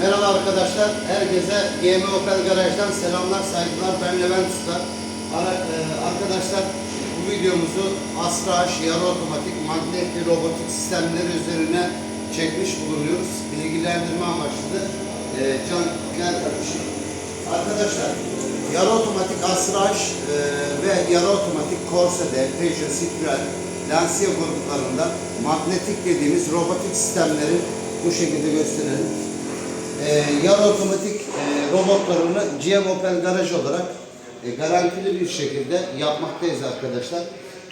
Merhaba arkadaşlar. Herkese GM Opel Garaj'dan selamlar, saygılar. Ben Levent Usta. E, arkadaşlar bu videomuzu Asraş, yarı otomatik, magnetli robotik sistemleri üzerine çekmiş bulunuyoruz. Bilgilendirme amaçlı. E, Can gel kardeşim. Arkadaşlar yarı otomatik Asraş e, ve yarı otomatik Corsa'da, Peugeot, Citroen, Lancia gruplarında magnetik dediğimiz robotik sistemleri bu şekilde gösterelim. Ee, yarı otomatik e, robotlarını GM Opel Garaj olarak e, garantili bir şekilde yapmaktayız arkadaşlar.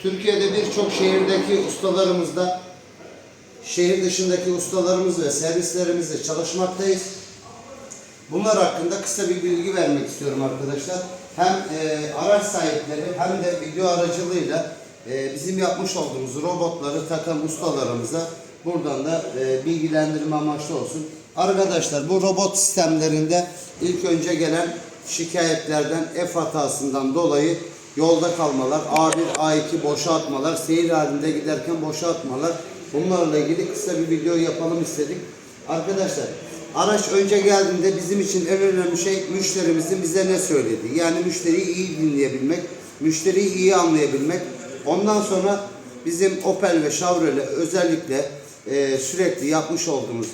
Türkiye'de birçok şehirdeki ustalarımızda şehir dışındaki ustalarımız ve servislerimizle çalışmaktayız. Bunlar hakkında kısa bir bilgi vermek istiyorum arkadaşlar. Hem e, araç sahipleri hem de video aracılığıyla e, bizim yapmış olduğumuz robotları takan ustalarımıza buradan da e, bilgilendirme amaçlı olsun. Arkadaşlar bu robot sistemlerinde ilk önce gelen şikayetlerden F hatasından dolayı yolda kalmalar, A1, A2 boşa atmalar, seyir halinde giderken boşa atmalar bunlarla ilgili kısa bir video yapalım istedik. Arkadaşlar araç önce geldiğinde bizim için en önemli şey müşterimizin bize ne söylediği. Yani müşteriyi iyi dinleyebilmek, müşteriyi iyi anlayabilmek. Ondan sonra bizim Opel ve Chevrolet özellikle e, sürekli yapmış olduğumuz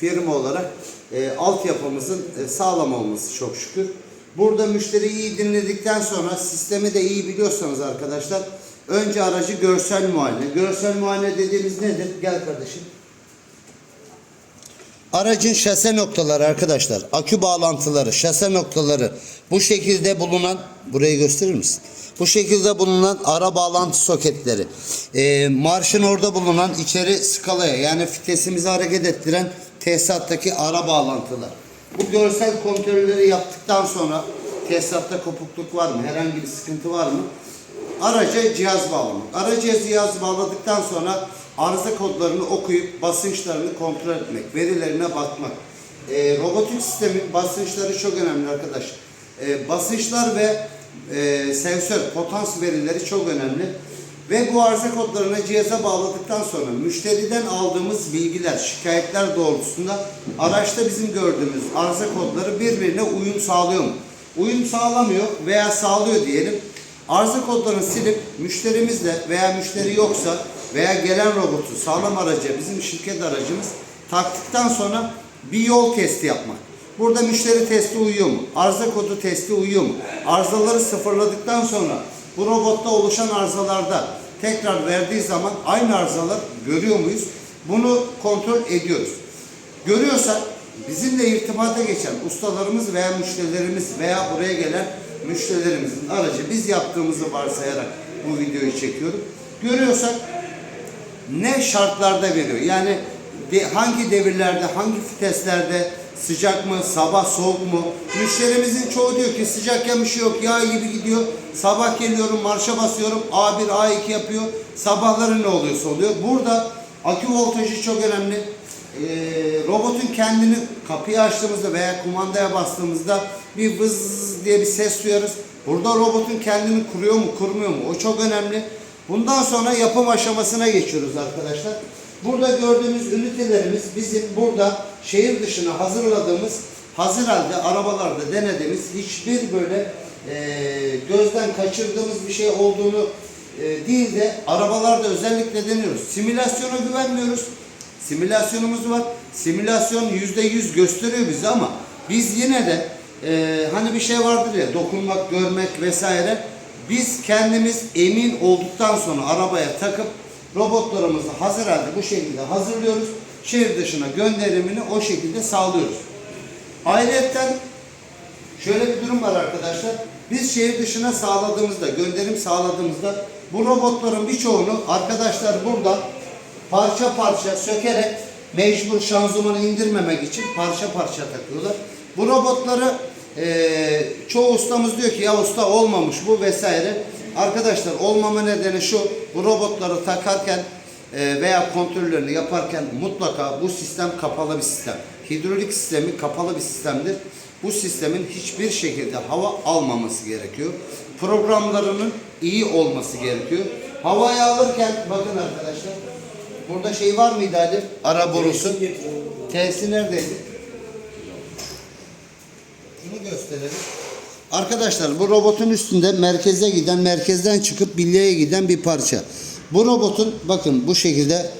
firma olarak e, altyapımızın e, sağlam olması çok şükür. Burada müşteriyi iyi dinledikten sonra sistemi de iyi biliyorsanız arkadaşlar önce aracı görsel muayene. Görsel muayene dediğimiz nedir? Gel kardeşim. Aracın şase noktaları arkadaşlar, akü bağlantıları, şase noktaları bu şekilde bulunan, burayı gösterir misin? Bu şekilde bulunan ara bağlantı soketleri, e, marşın orada bulunan içeri skalaya yani vitesimizi hareket ettiren tesisattaki ara bağlantılar. Bu görsel kontrolleri yaptıktan sonra tesisatta kopukluk var mı, herhangi bir sıkıntı var mı? Araca cihaz bağlamak. Araca cihaz bağladıktan sonra arıza kodlarını okuyup basınçlarını kontrol etmek, verilerine bakmak. Ee, robotik sistemin basınçları çok önemli arkadaş. Ee, basınçlar ve e, sensör, potans verileri çok önemli. Ve bu arıza kodlarını cihaza bağladıktan sonra müşteriden aldığımız bilgiler, şikayetler doğrultusunda araçta bizim gördüğümüz arıza kodları birbirine uyum sağlıyor mu? Uyum sağlamıyor veya sağlıyor diyelim. Arıza kodlarını silip müşterimizle veya müşteri yoksa veya gelen robotu sağlam araca bizim şirket aracımız taktıktan sonra bir yol testi yapmak. Burada müşteri testi uyuyor mu? Arıza kodu testi uyuyor mu? Arızaları sıfırladıktan sonra bu robotta oluşan arızalarda tekrar verdiği zaman aynı arızalar görüyor muyuz? Bunu kontrol ediyoruz. Görüyorsak bizimle irtibata geçen ustalarımız veya müşterilerimiz veya buraya gelen müşterilerimizin aracı biz yaptığımızı varsayarak bu videoyu çekiyorum. Görüyorsak ne şartlarda veriyor? Yani hangi devirlerde, hangi viteslerde sıcak mı, sabah soğuk mu? Müşterimizin çoğu diyor ki sıcakken bir şey yok, yağ gibi gidiyor. Sabah geliyorum, marşa basıyorum, A1, A2 yapıyor. Sabahları ne oluyorsa oluyor. Burada akü voltajı çok önemli. Ee, robotun kendini kapıyı açtığımızda veya kumandaya bastığımızda bir vız diye bir ses duyarız. Burada robotun kendini kuruyor mu, kurmuyor mu? O çok önemli. Bundan sonra yapım aşamasına geçiyoruz arkadaşlar. Burada gördüğümüz ünitelerimiz bizim burada şehir dışına hazırladığımız, hazır halde arabalarda denediğimiz hiçbir böyle e, gözden kaçırdığımız bir şey olduğunu e, değil de arabalarda özellikle deniyoruz. Simülasyona güvenmiyoruz. Simülasyonumuz var. Simülasyon yüzde yüz gösteriyor bize ama biz yine de e, hani bir şey vardır ya dokunmak, görmek vesaire. Biz kendimiz emin olduktan sonra arabaya takıp robotlarımızı hazır halde bu şekilde hazırlıyoruz. Şehir dışına gönderimini o şekilde sağlıyoruz. Ayrıca şöyle bir durum var arkadaşlar. Biz şehir dışına sağladığımızda, gönderim sağladığımızda bu robotların birçoğunu arkadaşlar burada parça parça sökerek mecbur şanzımanı indirmemek için parça parça takıyorlar. Bu robotları eee çoğu ustamız diyor ki ya usta olmamış bu vesaire. Arkadaşlar olmama nedeni şu bu robotları takarken e, veya kontrollerini yaparken mutlaka bu sistem kapalı bir sistem. Hidrolik sistemi kapalı bir sistemdir. Bu sistemin hiçbir şekilde hava almaması gerekiyor. Programlarının iyi olması gerekiyor. Havayı alırken bakın arkadaşlar burada şey var mıydı Ali? Ara borusu. T'si neredeydi? gösterelim. Arkadaşlar bu robotun üstünde merkeze giden, merkezden çıkıp bilyeye giden bir parça. Bu robotun bakın bu şekilde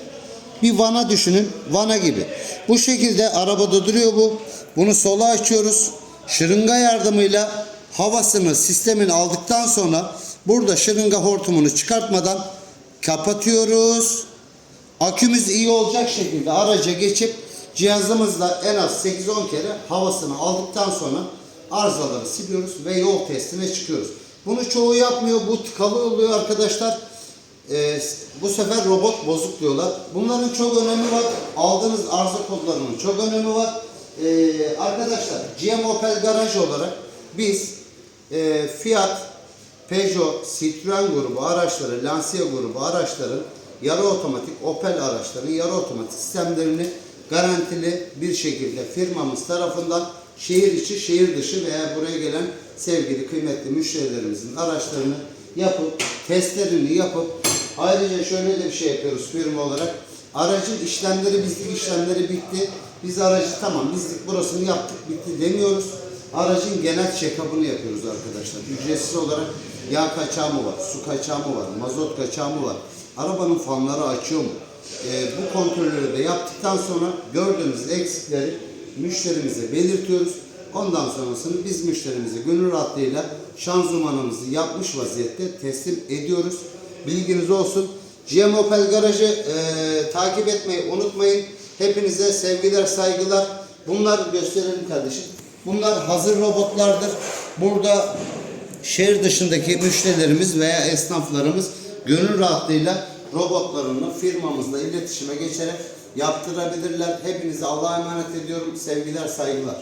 bir vana düşünün. Vana gibi. Bu şekilde arabada duruyor bu. Bunu sola açıyoruz. Şırınga yardımıyla havasını sistemin aldıktan sonra burada şırınga hortumunu çıkartmadan kapatıyoruz. Akümüz iyi olacak şekilde araca geçip cihazımızla en az 8-10 kere havasını aldıktan sonra arızaları siliyoruz ve yol testine çıkıyoruz. Bunu çoğu yapmıyor. Bu tıkalı oluyor arkadaşlar. Ee, bu sefer robot bozuk diyorlar. Bunların çok önemi var. Aldığınız arıza kodlarının çok önemi var. Ee, arkadaşlar GM Opel Garaj olarak biz e, Fiat, Peugeot, Citroen grubu araçları, Lancia grubu araçların yarı otomatik Opel araçların yarı otomatik sistemlerini garantili bir şekilde firmamız tarafından şehir içi, şehir dışı veya buraya gelen sevgili kıymetli müşterilerimizin araçlarını yapıp testlerini yapıp ayrıca şöyle de bir şey yapıyoruz firma olarak. Aracın işlemleri bizlik işlemleri bitti. Biz aracı tamam bizlik burasını yaptık bitti demiyoruz. Aracın genel check-up'ını yapıyoruz arkadaşlar. Ücretsiz olarak yağ kaçağı mı var, su kaçağı mı var, mazot kaçağı mı var, arabanın fanları açıyor mu? Ee, bu kontrolleri de yaptıktan sonra gördüğümüz eksikleri müşterimize belirtiyoruz. Ondan sonrasını biz müşterimize gönül rahatlığıyla şanzımanımızı yapmış vaziyette teslim ediyoruz. Bilginiz olsun. GM Opel Garajı e, takip etmeyi unutmayın. Hepinize sevgiler, saygılar. Bunlar gösterelim kardeşim. Bunlar hazır robotlardır. Burada şehir dışındaki müşterilerimiz veya esnaflarımız gönül rahatlığıyla robotlarını firmamızla iletişime geçerek yaptırabilirler. Hepinize Allah'a emanet ediyorum. Sevgiler, saygılar.